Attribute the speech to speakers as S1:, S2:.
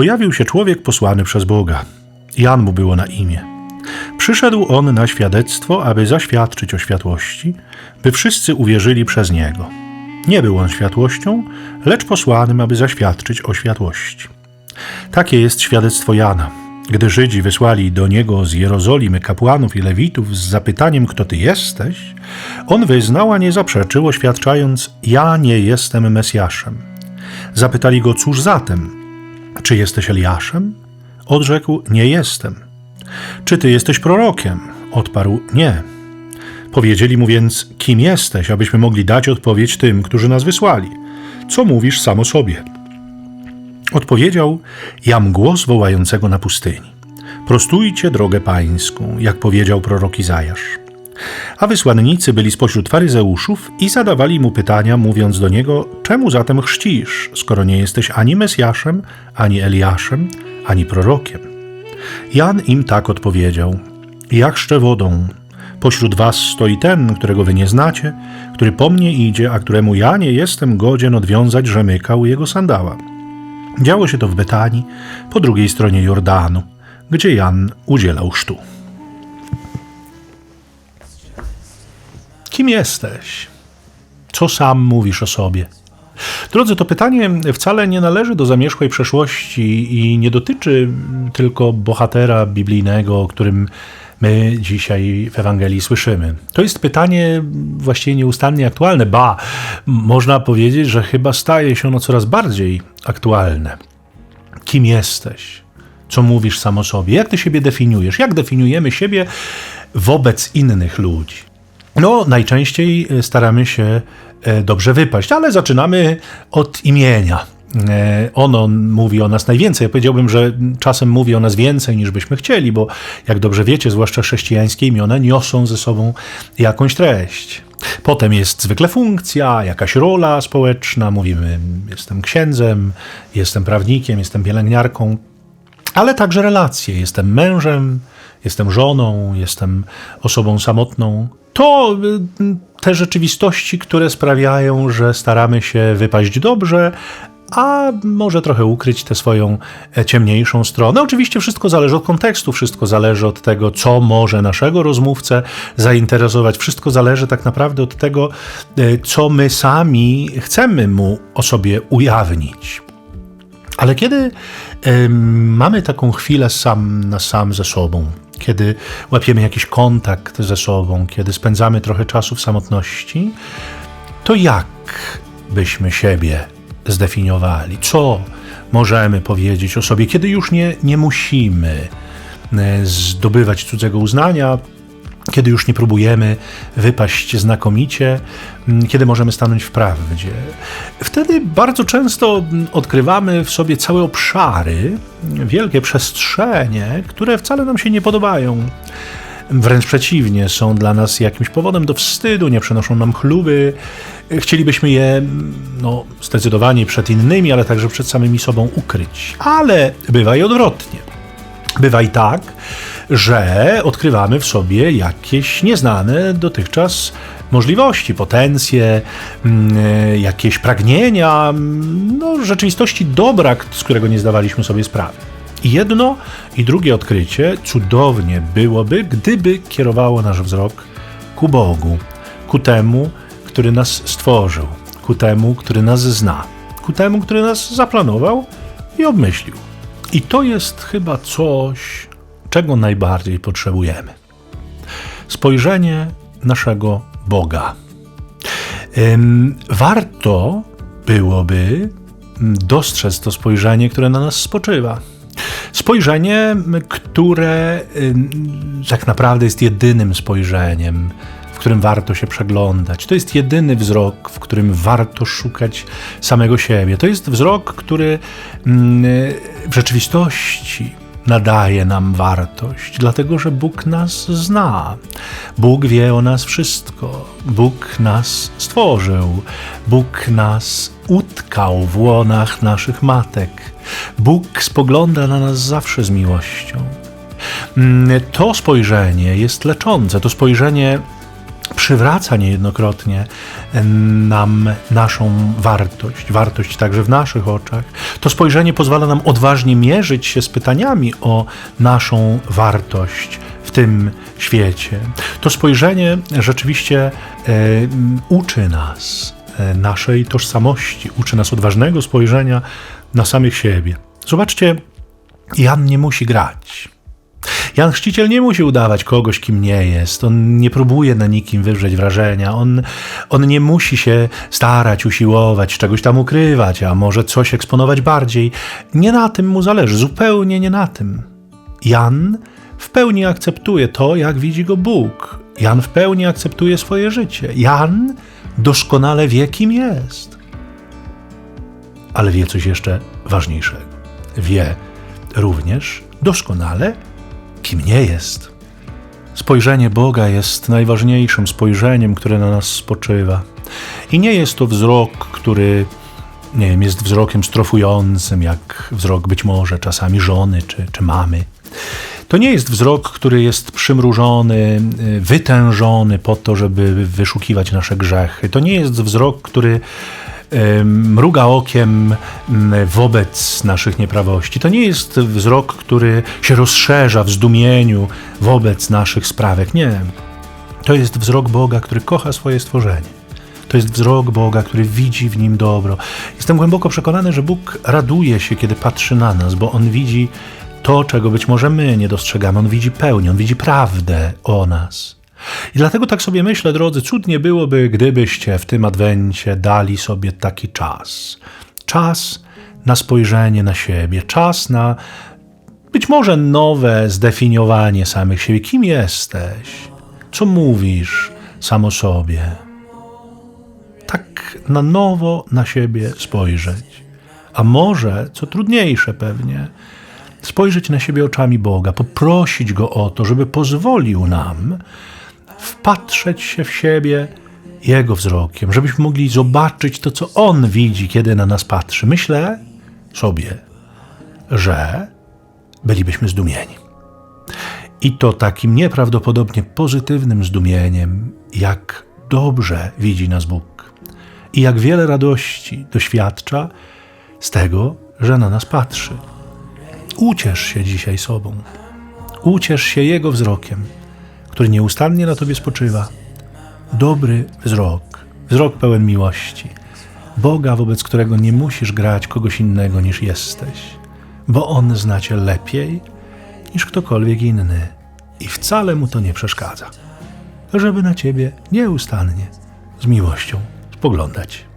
S1: pojawił się człowiek posłany przez Boga. Jan mu było na imię. Przyszedł on na świadectwo, aby zaświadczyć o światłości, by wszyscy uwierzyli przez niego. Nie był on światłością, lecz posłanym, aby zaświadczyć o światłości. Takie jest świadectwo Jana. Gdy Żydzi wysłali do niego z Jerozolimy kapłanów i lewitów z zapytaniem, kto ty jesteś, on wyznał, a nie zaprzeczył, oświadczając: Ja nie jestem Mesjaszem. Zapytali go, cóż zatem? Czy jesteś Eliaszem? Odrzekł: Nie jestem. Czy ty jesteś prorokiem? Odparł: Nie. Powiedzieli mu więc: Kim jesteś, abyśmy mogli dać odpowiedź tym, którzy nas wysłali? Co mówisz sam o sobie? Odpowiedział: Jam głos wołającego na pustyni. Prostujcie drogę pańską, jak powiedział prorok Izajasz. A wysłannicy byli spośród faryzeuszów i zadawali mu pytania, mówiąc do niego: Czemu zatem chrzcisz, skoro nie jesteś ani Mesjaszem, ani Eliaszem, ani prorokiem? Jan im tak odpowiedział: Ja chrzczę wodą. Pośród was stoi ten, którego wy nie znacie, który po mnie idzie, a któremu ja nie jestem godzien odwiązać rzemyka u jego sandała. Działo się to w Betanii, po drugiej stronie Jordanu, gdzie Jan udzielał chrztu. Kim jesteś? Co sam mówisz o sobie? Drodzy, to pytanie wcale nie należy do zamierzchłej przeszłości i nie dotyczy tylko bohatera biblijnego, o którym my dzisiaj w Ewangelii słyszymy. To jest pytanie właściwie nieustannie aktualne, ba, można powiedzieć, że chyba staje się ono coraz bardziej aktualne. Kim jesteś? Co mówisz sam o sobie? Jak ty siebie definiujesz? Jak definiujemy siebie wobec innych ludzi? No, najczęściej staramy się e, dobrze wypaść, ale zaczynamy od imienia. E, ono mówi o nas najwięcej. Ja powiedziałbym, że czasem mówi o nas więcej niż byśmy chcieli, bo jak dobrze wiecie, zwłaszcza chrześcijańskie imiona niosą ze sobą jakąś treść. Potem jest zwykle funkcja, jakaś rola społeczna. Mówimy, jestem księdzem, jestem prawnikiem, jestem pielęgniarką, ale także relacje. Jestem mężem, jestem żoną, jestem osobą samotną. To y, te rzeczywistości, które sprawiają, że staramy się wypaść dobrze, a może trochę ukryć tę swoją e, ciemniejszą stronę. Oczywiście wszystko zależy od kontekstu, wszystko zależy od tego, co może naszego rozmówcę zainteresować, wszystko zależy tak naprawdę od tego, e, co my sami chcemy mu o sobie ujawnić. Ale kiedy mamy taką chwilę sam na sam ze sobą, kiedy łapiemy jakiś kontakt ze sobą, kiedy spędzamy trochę czasu w samotności, to jak byśmy siebie zdefiniowali? Co możemy powiedzieć o sobie, kiedy już nie, nie musimy e, zdobywać cudzego uznania, kiedy już nie próbujemy wypaść znakomicie, kiedy możemy stanąć w prawdzie. Wtedy bardzo często odkrywamy w sobie całe obszary, wielkie przestrzenie, które wcale nam się nie podobają. Wręcz przeciwnie, są dla nas jakimś powodem do wstydu, nie przynoszą nam chluby. Chcielibyśmy je no, zdecydowanie przed innymi, ale także przed samymi sobą ukryć. Ale bywa i odwrotnie. Bywa i tak, że odkrywamy w sobie jakieś nieznane dotychczas możliwości, potencje, mm, jakieś pragnienia, no, rzeczywistości dobra, z którego nie zdawaliśmy sobie sprawy. I jedno i drugie odkrycie cudownie byłoby, gdyby kierowało nasz wzrok ku Bogu, ku temu, który nas stworzył, ku temu, który nas zna, ku temu, który nas zaplanował i obmyślił. I to jest chyba coś, czego najbardziej potrzebujemy. Spojrzenie naszego Boga. Warto byłoby dostrzec to spojrzenie, które na nas spoczywa. Spojrzenie, które tak naprawdę jest jedynym spojrzeniem, w którym warto się przeglądać. To jest jedyny wzrok, w którym warto szukać samego siebie. To jest wzrok, który w rzeczywistości nadaje nam wartość, dlatego że Bóg nas zna. Bóg wie o nas wszystko. Bóg nas stworzył. Bóg nas utkał w łonach naszych matek. Bóg spogląda na nas zawsze z miłością. Mm, to spojrzenie jest leczące. To spojrzenie przywraca niejednokrotnie nam naszą wartość, wartość także w naszych oczach. To spojrzenie pozwala nam odważnie mierzyć się z pytaniami o naszą wartość w tym świecie. To spojrzenie rzeczywiście e, uczy nas e, naszej tożsamości, uczy nas odważnego spojrzenia na samych siebie. Zobaczcie, Jan nie musi grać. Jan Chrzciciel nie musi udawać kogoś, kim nie jest. On nie próbuje na nikim wywrzeć wrażenia. On, on nie musi się starać, usiłować, czegoś tam ukrywać, a może coś eksponować bardziej. Nie na tym mu zależy, zupełnie nie na tym. Jan w pełni akceptuje to, jak widzi go Bóg. Jan w pełni akceptuje swoje życie. Jan doskonale wie, kim jest. Ale wie coś jeszcze ważniejszego. Wie również doskonale, kim nie jest. Spojrzenie Boga jest najważniejszym spojrzeniem, które na nas spoczywa. I nie jest to wzrok, który nie wiem, jest wzrokiem strofującym, jak wzrok być może czasami żony czy, czy mamy. To nie jest wzrok, który jest przymrużony, wytężony po to, żeby wyszukiwać nasze grzechy. To nie jest wzrok, który mruga okiem wobec naszych nieprawości. To nie jest wzrok, który się rozszerza w zdumieniu wobec naszych sprawek. Nie. To jest wzrok Boga, który kocha swoje stworzenie. To jest wzrok Boga, który widzi w nim dobro. Jestem głęboko przekonany, że Bóg raduje się, kiedy patrzy na nas, bo On widzi to, czego być może my nie dostrzegamy. On widzi pełnię, On widzi prawdę o nas. I dlatego tak sobie myślę, drodzy, cudnie byłoby, gdybyście w tym adwencie dali sobie taki czas. Czas na spojrzenie na siebie, czas na być może nowe zdefiniowanie samych siebie. Kim jesteś? Co mówisz sam o sobie? Tak na nowo na siebie spojrzeć. A może, co trudniejsze pewnie, spojrzeć na siebie oczami Boga, poprosić Go o to, żeby pozwolił nam wpatrzeć się w siebie Jego wzrokiem, żebyśmy mogli zobaczyć to, co On widzi, kiedy na nas patrzy. Myślę sobie, że bylibyśmy zdumieni. I to takim nieprawdopodobnie pozytywnym zdumieniem, jak dobrze widzi nas Bóg i jak wiele radości doświadcza z tego, że na nas patrzy. Uciesz się dzisiaj sobą. Uciesz się Jego wzrokiem który nieustannie na tobie spoczywa. Dobry wzrok, wzrok pełen miłości, Boga, wobec którego nie musisz grać kogoś innego niż jesteś, bo On zna cię lepiej niż ktokolwiek inny i wcale mu to nie przeszkadza, żeby na ciebie nieustannie z miłością spoglądać.